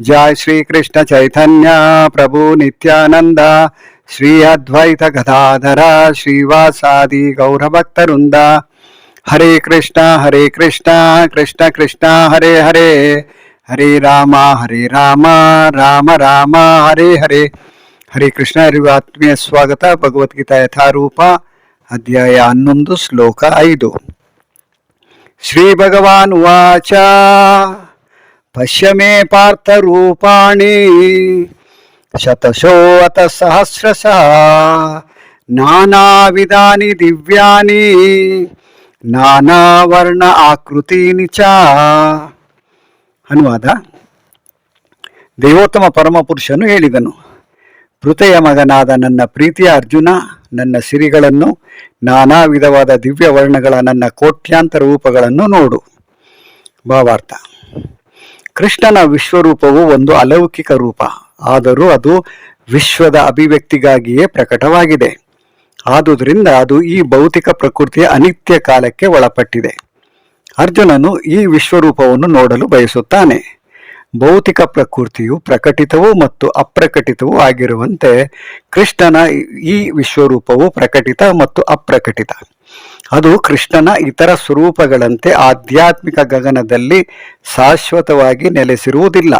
जय श्री कृष्ण चैतन्य प्रभु नित्यानंद श्री अद्वैत गदाधर श्रीवासादि गौरभक्तवृंद हरे कृष्ण हरे कृष्ण कृष्ण कृष्ण हरे हरे ಹರೇ ರಾಮ ಹರೇ ರಾಮ ರಾಮ ರಾಮ ಹರೇ ಹರೇ ಹರೇ ಕೃಷ್ಣ ಅರಿವು ಆತ್ಮೀಯ ಸ್ವಾಗತ ಭಗವದ್ಗೀತಾ ಯಥಾರೂಪ ಅಧ್ಯಾಯ ಹನ್ನೊಂದು ಶ್ಲೋಕ ಐದು ಶ್ರೀ ಭಗವಾನ್ ವಾಚ ಪಶ್ಯ ಮೇ ಪಾರ್ಥ ರೂಪಾಣಿ ಶತಶೋ ಅತ ಸಹಸ್ರಶಃ ನಾನಾ ವಿಧಾನಿ ದಿವ್ಯಾನಿ ನಾನಾ ವರ್ಣ ಆಕೃತೀನಿ ಚ. ಅನುವಾದ ದೇವೋತ್ತಮ ಪರಮಪುರುಷನು ಹೇಳಿದನು ಪೃತೆಯ ಮಗನಾದ ನನ್ನ ಪ್ರೀತಿಯ ಅರ್ಜುನ, ನನ್ನ ಸಿರಿಗಳನ್ನು ನಾನಾ ವಿಧವಾದ ದಿವ್ಯ ವರ್ಣಗಳ ನನ್ನ ಕೋಟ್ಯಾಂತರ ರೂಪಗಳನ್ನು ನೋಡು. ಭಾವಾರ್ಥ ಕೃಷ್ಣನ ವಿಶ್ವರೂಪವು ಒಂದು ಅಲೌಕಿಕ ರೂಪ. ಆದರೂ ಅದು ವಿಶ್ವದ ಅಭಿವ್ಯಕ್ತಿಗಾಗಿಯೇ ಪ್ರಕಟವಾಗಿದೆ. ಆದುದರಿಂದ ಅದು ಈ ಭೌತಿಕ ಪ್ರಕೃತಿಯ ಅನಿತ್ಯ ಕಾಲಕ್ಕೆ ಒಳಪಟ್ಟಿದೆ. ಅರ್ಜುನನು ಈ ವಿಶ್ವರೂಪವನ್ನು ನೋಡಲು ಬಯಸುತ್ತಾನೆ. ಭೌತಿಕ ಪ್ರಕೃತಿಯು ಪ್ರಕಟಿತವೂ ಮತ್ತು ಅಪ್ರಕಟಿತವೂ ಆಗಿರುವಂತೆ ಕೃಷ್ಣನ ಈ ವಿಶ್ವರೂಪವು ಪ್ರಕಟಿತ ಮತ್ತು ಅಪ್ರಕಟಿತ. ಅದು ಕೃಷ್ಣನ ಇತರ ಸ್ವರೂಪಗಳಂತೆ ಆಧ್ಯಾತ್ಮಿಕ ಗಗನದಲ್ಲಿ ಶಾಶ್ವತವಾಗಿ ನೆಲೆಸಿರುವುದಿಲ್ಲ.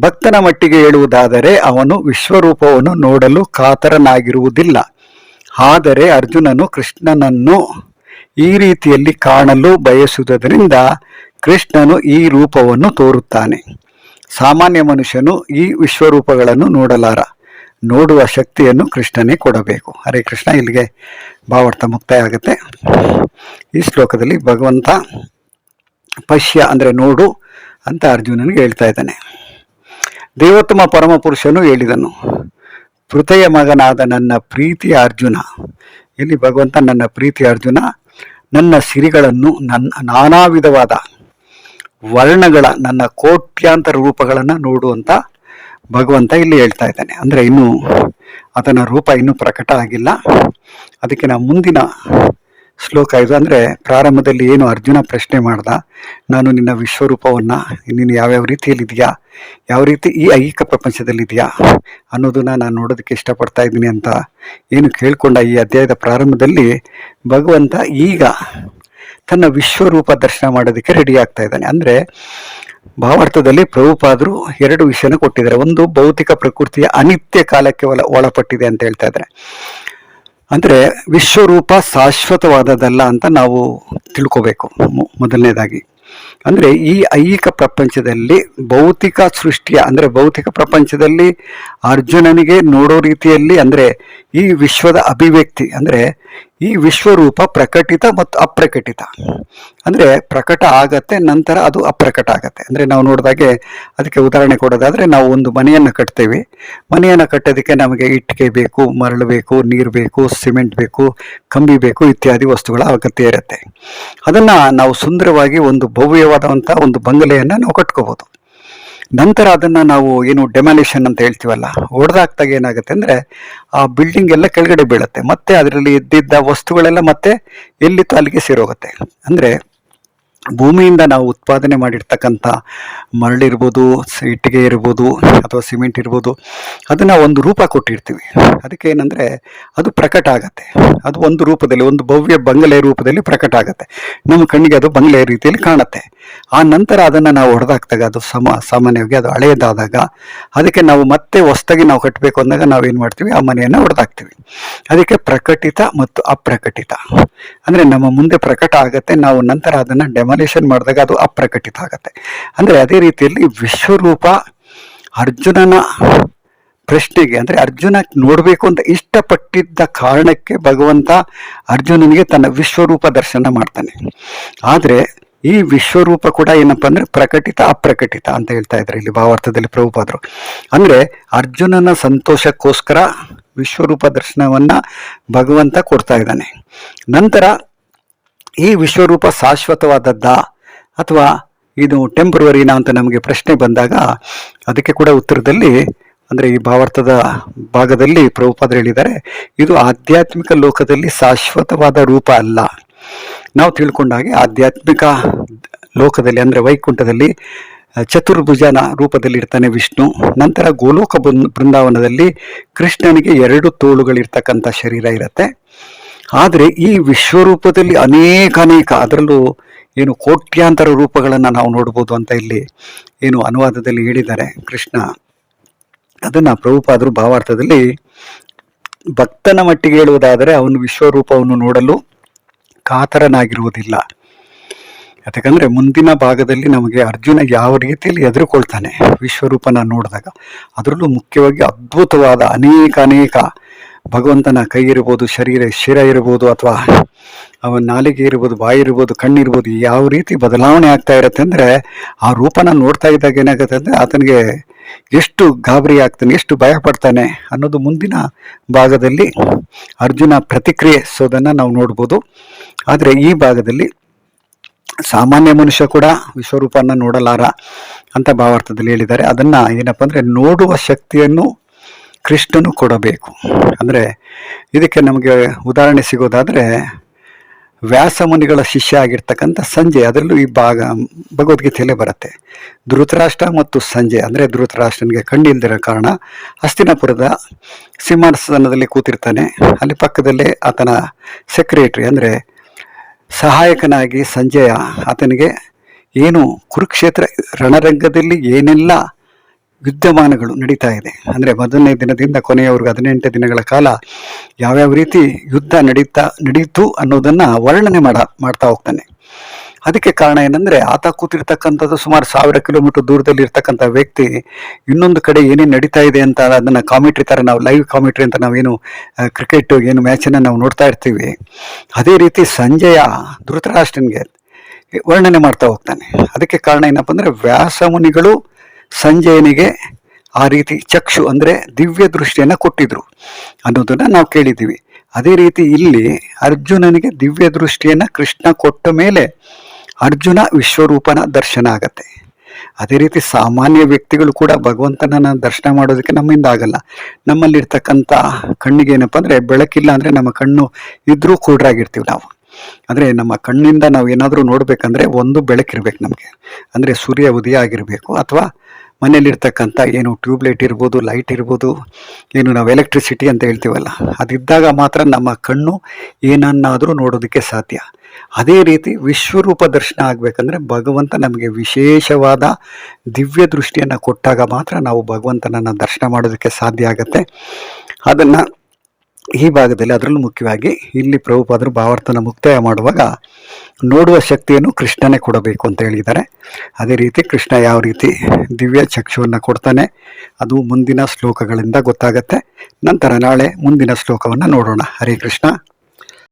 ಭಕ್ತನ ಮಟ್ಟಿಗೆ ಹೇಳುವುದಾದರೆ ಅವನು ವಿಶ್ವರೂಪವನ್ನು ನೋಡಲು ಕಾತರನಾಗಿರುವುದಿಲ್ಲ. ಆದರೆ ಅರ್ಜುನನು ಕೃಷ್ಣನನ್ನು ಈ ರೀತಿಯಲ್ಲಿ ಕಾಣಲು ಬಯಸುವುದರಿಂದ ಕೃಷ್ಣನು ಈ ರೂಪವನ್ನು ತೋರುತ್ತಾನೆ. ಸಾಮಾನ್ಯ ಮನುಷ್ಯನು ಈ ವಿಶ್ವರೂಪಗಳನ್ನು ನೋಡಲಾರ. ನೋಡುವ ಶಕ್ತಿಯನ್ನು ಕೃಷ್ಣನೇ ಕೊಡಬೇಕು. ಹರೇ ಕೃಷ್ಣ, ಇಲ್ಲಿಗೆ ಭಾವಾರ್ಥ ಮುಕ್ತಾಯ ಆಗುತ್ತೆ. ಈ ಶ್ಲೋಕದಲ್ಲಿ ಭಗವಂತ ಪಶ್ಯ ಅಂದರೆ ನೋಡು ಅಂತ ಅರ್ಜುನನಿಗೆ ಹೇಳ್ತಾ ಇದ್ದಾನೆ. ದೇವೋತ್ತಮ ಪರಮಪುರುಷನು ಹೇಳಿದನು ಹೃದಯ ಮಗನಾದ ನನ್ನ ಪ್ರೀತಿ ಅರ್ಜುನ. ಇಲ್ಲಿ ಭಗವಂತ, ನನ್ನ ಪ್ರೀತಿ ಅರ್ಜುನ, ನನ್ನ ಸಿರಿಗಳನ್ನು ನನ್ನ ನಾನಾ ವಿಧವಾದ ವರ್ಣಗಳ, ನನ್ನ ಕೋಟ್ಯಾಂತರ ರೂಪಗಳನ್ನು ನೋಡುವಂತ ಭಗವಂತ ಇಲ್ಲಿ ಹೇಳ್ತಾ ಇದ್ದಾನೆ. ಅಂದರೆ ಇನ್ನೂ ಅದನ ರೂಪ ಇನ್ನೂ ಪ್ರಕಟ ಆಗಿಲ್ಲ. ಅದಕ್ಕೆ ನಾವು ಮುಂದಿನ ಶ್ಲೋಕ ಇದು. ಅಂದರೆ ಪ್ರಾರಂಭದಲ್ಲಿ ಏನು ಅರ್ಜುನ ಪ್ರಶ್ನೆ ಮಾಡ್ದ, ನಾನು ನಿನ್ನ ವಿಶ್ವರೂಪವನ್ನು ನೀನು ಯಾವ್ಯಾವ ರೀತಿಯಲ್ಲಿ ಇದೆಯಾ? ಯಾವ ರೀತಿ ಈ ಐಹಿಕ ಪ್ರಪಂಚದಲ್ಲಿ ಇದೆಯಾ? ಅನ್ನೋದನ್ನ ನಾನು ನೋಡೋದಕ್ಕೆ ಇಷ್ಟಪಡ್ತಾ ಇದ್ದೀನಿ ಅಂತ ಏನು ಕೇಳ್ಕೊಂಡ ಈ ಅಧ್ಯಾಯದ ಪ್ರಾರಂಭದಲ್ಲಿ ಭಗವಂತ ಈಗ ತನ್ನ ವಿಶ್ವರೂಪ ದರ್ಶನ ಮಾಡೋದಕ್ಕೆ ರೆಡಿ ಆಗ್ತಾ ಇದ್ದಾನೆ. ಅಂದರೆ ಭಾವಾರ್ಥದಲ್ಲಿ ಪ್ರಭುಪಾದರು ಎರಡು ವಿಷಯನ ಕೊಟ್ಟಿದ್ದಾರೆ. ಒಂದು ಭೌತಿಕ ಪ್ರಕೃತಿಯ ಅನಿತ್ಯ ಕಾಲಕ್ಕೆ ಒಳ ಒಳಪಟ್ಟಿದೆ ಅಂತ ಹೇಳ್ತಾ ಇದ್ದಾರೆ. ಅಂದರೆ ವಿಶ್ವರೂಪ ಶಾಶ್ವತವಾದದಲ್ಲ ಅಂತ ನಾವು ತಿಳ್ಕೋಬೇಕು ಮೊದಲನೇದಾಗಿ. ಅಂದರೆ ಈ ಐಹಿಕ ಪ್ರಪಂಚದಲ್ಲಿ ಭೌತಿಕ ಸೃಷ್ಟಿಯ, ಅಂದರೆ ಭೌತಿಕ ಪ್ರಪಂಚದಲ್ಲಿ ಅರ್ಜುನನಿಗೆ ನೋಡೋ ರೀತಿಯಲ್ಲಿ, ಅಂದರೆ ಈ ವಿಶ್ವದ ಅಭಿವ್ಯಕ್ತಿ, ಅಂದರೆ ಈ ವಿಶ್ವರೂಪ ಪ್ರಕಟಿತ ಮತ್ತು ಅಪ್ರಕಟಿತ. ಅಂದರೆ ಪ್ರಕಟ ಆಗತ್ತೆ, ನಂತರ ಅದು ಅಪ್ರಕಟ ಆಗತ್ತೆ. ಅಂದರೆ ನಾವು ನೋಡಿದಾಗೆ ಅದಕ್ಕೆ ಉದಾಹರಣೆ ಕೊಡೋದಾದರೆ ನಾವು ಒಂದು ಮನೆಯನ್ನು ಕಟ್ತೇವೆ. ಮನೆಯನ್ನು ಕಟ್ಟೋದಕ್ಕೆ ನಮಗೆ ಇಟ್ಟಿಗೆ ಬೇಕು, ಮರಳು ಬೇಕು, ನೀರು ಬೇಕು, ಸಿಮೆಂಟ್ ಬೇಕು, ಕಂಬಿ ಬೇಕು ಇತ್ಯಾದಿ ವಸ್ತುಗಳ ಅಗತ್ಯ ಇರುತ್ತೆ. ಅದನ್ನು ನಾವು ಸುಂದರವಾಗಿ ಒಂದು ಭವ್ಯವಾದಂಥ ಒಂದು ಬಂಗಲೆಯನ್ನು ನಾವು ಕಟ್ಕೋಬೋದು. ನಂತರ ಅದನ್ನು ನಾವು ಏನು ಡೆಮಾಲಿಷನ್ ಅಂತ ಹೇಳ್ತೀವಲ್ಲ, ಹೊಡೆದಾಕ್ದಾಗ ಏನಾಗುತ್ತೆ ಅಂದರೆ ಆ ಬಿಲ್ಡಿಂಗ್ ಎಲ್ಲ ಕೆಳಗಡೆ ಬೀಳುತ್ತೆ. ಮತ್ತೆ ಅದರಲ್ಲಿ ಇದ್ದಿದ್ದ ವಸ್ತುಗಳೆಲ್ಲ ಮತ್ತೆ ಎಲ್ಲಿ ತಾಲಿಗೆ ಸೇರೋಗುತ್ತೆ. ಅಂದರೆ ಭೂಮಿಯಿಂದ ನಾವು ಉತ್ಪಾದನೆ ಮಾಡಿರ್ತಕ್ಕಂಥ ಮರಳಿರ್ಬೋದು ಇಟ್ಟಿಗೆ ಇರ್ಬೋದು, ಅಥವಾ ಸಿಮೆಂಟ್ ಇರ್ಬೋದು, ಅದನ್ನು ಒಂದು ರೂಪ ಕೊಟ್ಟಿರ್ತೀವಿ. ಅದಕ್ಕೆ ಏನಂದರೆ ಅದು ಪ್ರಕಟ ಆಗತ್ತೆ. ಅದು ಒಂದು ರೂಪದಲ್ಲಿ, ಒಂದು ಭವ್ಯ ಬಂಗಲೆ ರೂಪದಲ್ಲಿ ಪ್ರಕಟ ಆಗತ್ತೆ. ನಮ್ಮ ಕಣ್ಣಿಗೆ ಅದು ಬಂಗಲೆ ರೀತಿಯಲ್ಲಿ ಕಾಣುತ್ತೆ. ಆ ನಂತರ ಅದನ್ನು ನಾವು ಹೊಡೆದಾಕ್ದಾಗ, ಅದು ಸಮ, ಸಾಮಾನ್ಯವಾಗಿ ಅದು ಹಳೆಯದಾದಾಗ, ಅದಕ್ಕೆ ನಾವು ಮತ್ತೆ ಹೊಸ್ದಾಗಿ ನಾವು ಕಟ್ಟಬೇಕು ಅಂದಾಗ ನಾವು ಏನು ಮಾಡ್ತೀವಿ? ಆ ಮನೆಯನ್ನು ಹೊಡೆದಾಕ್ತೀವಿ. ಅದಕ್ಕೆ ಪ್ರಕಟಿತ ಮತ್ತು ಅಪ್ರಕಟಿತ. ಅಂದರೆ ನಮ್ಮ ಮುಂದೆ ಪ್ರಕಟ ಆಗತ್ತೆ, ನಾವು ನಂತರ ಅದನ್ನು ಡೆಮಾಲಿಷನ್ ಮಾಡಿದಾಗ ಅದು ಅಪ್ರಕಟಿತ ಆಗುತ್ತೆ. ಅಂದರೆ ಅದೇ ರೀತಿಯಲ್ಲಿ ವಿಶ್ವರೂಪ ಅರ್ಜುನನ ಪ್ರಶ್ನೆಗೆ, ಅಂದರೆ ಅರ್ಜುನ ನೋಡಬೇಕು ಅಂತ ಇಷ್ಟಪಟ್ಟಿದ್ದ ಕಾರಣಕ್ಕೆ ಭಗವಂತ ಅರ್ಜುನನಿಗೆ ತನ್ನ ವಿಶ್ವರೂಪ ದರ್ಶನ ಮಾಡ್ತಾನೆ. ಆದರೆ ಈ ವಿಶ್ವರೂಪ ಕೂಡ ಏನಪ್ಪ ಅಂದರೆ ಪ್ರಕಟಿತ, ಅಪ್ರಕಟಿತ ಅಂತ ಹೇಳ್ತಾ ಇದ್ದಾರೆ ಇಲ್ಲಿ ಭಾವಾರ್ಥದಲ್ಲಿ ಪ್ರಭುಪಾದರು. ಅಂದರೆ ಅರ್ಜುನನ ಸಂತೋಷಕ್ಕೋಸ್ಕರ ವಿಶ್ವರೂಪ ದರ್ಶನವನ್ನು ಭಗವಂತ ಕೊಡ್ತಾ ಇದ್ದಾನೆ. ನಂತರ ಈ ವಿಶ್ವರೂಪ ಶಾಶ್ವತವಾದದ್ದ? ಅಥವಾ ಇದು ಟೆಂಪ್ರವರಿನ ಅಂತ ನಮಗೆ ಪ್ರಶ್ನೆ ಬಂದಾಗ ಅದಕ್ಕೆ ಕೂಡ ಉತ್ತರದಲ್ಲಿ, ಅಂದರೆ ಈ ಭಾವಾರ್ಥದ ಭಾಗದಲ್ಲಿ ಪ್ರಭುಪಾದರು ಹೇಳಿದ್ದಾರೆ, ಇದು ಆಧ್ಯಾತ್ಮಿಕ ಲೋಕದಲ್ಲಿ ಶಾಶ್ವತವಾದ ರೂಪ ಅಲ್ಲ. ನಾವು ತಿಳ್ಕೊಂಡ ಹಾಗೆ ಆಧ್ಯಾತ್ಮಿಕ ಲೋಕದಲ್ಲಿ, ಅಂದರೆ ವೈಕುಂಠದಲ್ಲಿ, ಚತುರ್ಭುಜನ ರೂಪದಲ್ಲಿ ಇರ್ತಾನೆ ವಿಷ್ಣು, ನಂತರ ಗೋಲೋಕ ಬೃಂದ- ಬೃಂದಾವನದಲ್ಲಿ ಕೃಷ್ಣನಿಗೆ ಎರಡು ತೋಳುಗಳಿರ್ತಕ್ಕಂಥ ಶರೀರ ಇರುತ್ತೆ. ಆದರೆ ಈ ವಿಶ್ವರೂಪದಲ್ಲಿ ಅನೇಕ ಅನೇಕ, ಅದರಲ್ಲೂ ಏನು ಕೋಟ್ಯಾಂತರ ರೂಪಗಳನ್ನು ನಾವು ನೋಡ್ಬೋದು ಅಂತ ಇಲ್ಲಿ ಏನು ಅನುವಾದದಲ್ಲಿ ಹೇಳಿದ್ದಾರೆ ಕೃಷ್ಣ. ಅದನ್ನು ಪ್ರಭುಪಾದರು ಭಾವಾರ್ಥದಲ್ಲಿ ಭಕ್ತನ ಮಟ್ಟಿಗೆ ಹೇಳುವುದಾದರೆ ಅವನು ವಿಶ್ವರೂಪವನ್ನು ನೋಡಲು ಕಾತರನಾಗಿರುವುದಿಲ್ಲ. ಯಾಕಂದರೆ ಮುಂದಿನ ಭಾಗದಲ್ಲಿ ನಮಗೆ ಅರ್ಜುನ ಯಾವ ರೀತಿಯಲ್ಲಿ ಎದುರುಕೊಳ್ತಾನೆ ವಿಶ್ವರೂಪನ ನೋಡಿದಾಗ. ಅದರಲ್ಲೂ ಮುಖ್ಯವಾಗಿ ಅದ್ಭುತವಾದ ಅನೇಕ ಅನೇಕ ಭಗವಂತನ ಕೈ ಇರ್ಬೋದು ಶರೀರ, ಶಿರ ಇರ್ಬೋದು ಅಥವಾ ಅವನ ನಾಲಿಗೆ ಇರ್ಬೋದು, ಬಾಯಿ ಇರ್ಬೋದು ಕಣ್ಣಿರ್ಬೋದು ಯಾವ ರೀತಿ ಬದಲಾವಣೆ ಆಗ್ತಾ ಇರುತ್ತೆ ಅಂದರೆ ಆ ರೂಪನ ನೋಡ್ತಾ ಇದ್ದಾಗ ಏನಾಗುತ್ತೆ ಅಂದರೆ ಆತನಿಗೆ ಎಷ್ಟು ಗಾಬರಿ ಆಗ್ತಾನೆ, ಎಷ್ಟು ಭಯ ಪಡ್ತಾನೆ ಅನ್ನೋದು ಮುಂದಿನ ಭಾಗದಲ್ಲಿ ಅರ್ಜುನ ಪ್ರತಿಕ್ರಿಯಿಸೋದನ್ನು ನಾವು ನೋಡ್ಬೋದು. ಆದರೆ ಈ ಭಾಗದಲ್ಲಿ ಸಾಮಾನ್ಯ ಮನುಷ್ಯ ಕೂಡ ವಿಶ್ವರೂಪನ ನೋಡಲಾರ ಅಂತ ಭಾವಾರ್ಥದಲ್ಲಿ ಹೇಳಿದ್ದಾರೆ. ಅದನ್ನು ಏನಪ್ಪ ಅಂದರೆ ನೋಡುವ ಶಕ್ತಿಯನ್ನು ಕೃಷ್ಣನು ಕೊಡಬೇಕು. ಅಂದರೆ ಇದಕ್ಕೆ ನಮಗೆ ಉದಾಹರಣೆ ಸಿಗೋದಾದ್ರೆ ವ್ಯಾಸಮುನಿಗಳ ಶಿಷ್ಯ ಆಗಿರ್ತಕ್ಕಂಥ ಸಂಜೆ, ಅದರಲ್ಲೂ ಈ ಭಾಗ ಭಗವದ್ಗೀತೆಯಲ್ಲೇ ಬರುತ್ತೆ. ಧೃತರಾಷ್ಟ್ರ ಮತ್ತು ಸಂಜೆ, ಅಂದರೆ ಧೃತರಾಷ್ಟ್ರನಿಗೆ ಕಣ್ಣಿಲ್ದಿರೋ ಕಾರಣ ಹಸ್ತಿನಾಪುರದ ಸಿಂಹಾಸನದಲ್ಲಿ ಕೂತಿರ್ತಾನೆ. ಅಲ್ಲಿ ಪಕ್ಕದಲ್ಲೇ ಆತನ ಸೆಕ್ರೆಟ್ರಿ ಅಂದರೆ ಸಹಾಯಕನಾಗಿ ಸಂಜಯ ಆತನಿಗೆ ಏನು ಕುರುಕ್ಷೇತ್ರ ರಣರಂಗದಲ್ಲಿ ಏನೆಲ್ಲ ವಿದ್ಯಮಾನಗಳು ನಡೀತಾ ಇದೆ. ಅಂದರೆ ಮೊದಲನೇ ದಿನದಿಂದ ಕೊನೆಯವರೆಗೂ ಹದಿನೆಂಟು ದಿನಗಳ ಕಾಲ ಯಾವ್ಯಾವ ರೀತಿ ಯುದ್ಧ ನಡೀತಾ, ನಡೀತು ಅನ್ನೋದನ್ನು ವರ್ಣನೆ ಮಾಡ, ಮಾಡ್ತಾ ಹೋಗ್ತಾನೆ. ಅದಕ್ಕೆ ಕಾರಣ ಏನಂದ್ರೆ ಆತ ಕೂತಿರ್ತಕ್ಕಂಥದ್ದು ಸುಮಾರು ಸಾವಿರ ಕಿಲೋಮೀಟರ್ ದೂರದಲ್ಲಿ ಇರ್ತಕ್ಕಂಥ ವ್ಯಕ್ತಿ ಇನ್ನೊಂದು ಕಡೆ ಏನೇನು ನಡೀತಾ ಇದೆ ಅಂತ ಅದನ್ನ ಕಾಮಿಟ್ರಿ ಥರ ನಾವು, ಲೈವ್ ಕಾಮಿಟ್ರಿ ಅಂತ ನಾವೇನು ಕ್ರಿಕೆಟ್ ಏನು ಮ್ಯಾಚನ್ನು ನಾವು ನೋಡ್ತಾ ಇರ್ತೀವಿ. ಅದೇ ರೀತಿ ಸಂಜಯ ಧೃತರಾಷ್ಟ್ರನಿಗೆ ವರ್ಣನೆ ಮಾಡ್ತಾ ಹೋಗ್ತಾನೆ. ಅದಕ್ಕೆ ಕಾರಣ ಏನಪ್ಪ ಅಂದ್ರೆ ವ್ಯಾಸಮುನಿಗಳು ಸಂಜಯನಿಗೆ ಆ ರೀತಿ ಚಕ್ಷು ಅಂದರೆ ದಿವ್ಯ ದೃಷ್ಟಿಯನ್ನು ಕೊಟ್ಟಿದ್ರು ಅನ್ನೋದನ್ನ ನಾವು ಕೇಳಿದ್ದೀವಿ. ಅದೇ ರೀತಿ ಇಲ್ಲಿ ಅರ್ಜುನನಿಗೆ ದಿವ್ಯ ದೃಷ್ಟಿಯನ್ನು ಕೃಷ್ಣ ಕೊಟ್ಟ ಮೇಲೆ ಅರ್ಜುನ ವಿಶ್ವರೂಪನ ದರ್ಶನ ಆಗತ್ತೆ. ಅದೇ ರೀತಿ ಸಾಮಾನ್ಯ ವ್ಯಕ್ತಿಗಳು ಕೂಡ ಭಗವಂತನನ್ನ ದರ್ಶನ ಮಾಡೋದಕ್ಕೆ ನಮ್ಮಿಂದ ಆಗಲ್ಲ. ನಮ್ಮಲ್ಲಿರ್ತಕ್ಕಂಥ ಕಣ್ಣಿಗೆ ಏನಪ್ಪ ಅಂದರೆ ಬೆಳಕಿಲ್ಲ ಅಂದರೆ ನಮ್ಮ ಕಣ್ಣು ಇದ್ರೂ ಕೂಡ್ರಾಗಿರ್ತೀವಿ ನಾವು. ಅಂದರೆ ನಮ್ಮ ಕಣ್ಣಿಂದ ನಾವು ಏನಾದರೂ ನೋಡಬೇಕಂದ್ರೆ ಒಂದು ಬೆಳಕಿರಬೇಕು ನಮಗೆ. ಅಂದರೆ ಸೂರ್ಯ ಉದಯ ಆಗಿರಬೇಕು ಅಥವಾ ಮನೆಯಲ್ಲಿರ್ತಕ್ಕಂಥ ಏನು ಟ್ಯೂಬ್ಲೈಟ್ ಇರ್ಬೋದು, ಲೈಟ್ ಇರ್ಬೋದು, ಏನು ನಾವು ಎಲೆಕ್ಟ್ರಿಸಿಟಿ ಅಂತ ಹೇಳ್ತೀವಲ್ಲ, ಅದಿದ್ದಾಗ ಮಾತ್ರ ನಮ್ಮ ಕಣ್ಣು ಏನನ್ನಾದರೂ ನೋಡೋದಕ್ಕೆ ಸಾಧ್ಯ. ಅದೇ ರೀತಿ ವಿಶ್ವರೂಪ ದರ್ಶನ ಆಗಬೇಕಂದ್ರೆ ಭಗವಂತ ನಮಗೆ ವಿಶೇಷವಾದ ದಿವ್ಯ ದೃಷ್ಟಿಯನ್ನು ಕೊಟ್ಟಾಗ ಮಾತ್ರ ನಾವು ಭಗವಂತನನ್ನು ದರ್ಶನ ಮಾಡೋದಕ್ಕೆ ಸಾಧ್ಯ ಆಗುತ್ತೆ. ಅದನ್ನು ಈ ಭಾಗದಲ್ಲಿ ಅದರಲ್ಲೂ ಮುಖ್ಯವಾಗಿ ಇಲ್ಲಿ ಪ್ರಭುಪಾದರು ಭಾವಾರ್ಥನ ಮುಕ್ತಾಯ ಮಾಡುವಾಗ ನೋಡುವ ಶಕ್ತಿಯನ್ನು ಕೃಷ್ಣನೇ ಕೊಡಬೇಕು ಅಂತ ಹೇಳಿದ್ದಾರೆ. ಅದೇ ರೀತಿ ಕೃಷ್ಣ ಯಾವ ರೀತಿ ದಿವ್ಯ ಚಕ್ಷುವನ್ನು ಕೊಡ್ತಾನೆ, ಅದು ಮುಂದಿನ ಶ್ಲೋಕಗಳಿಂದ ಗೊತ್ತಾಗತ್ತೆ. ನಂತರ ನಾಳೆ ಮುಂದಿನ ಶ್ಲೋಕವನ್ನು ನೋಡೋಣ. ಹರೇ ಕೃಷ್ಣ.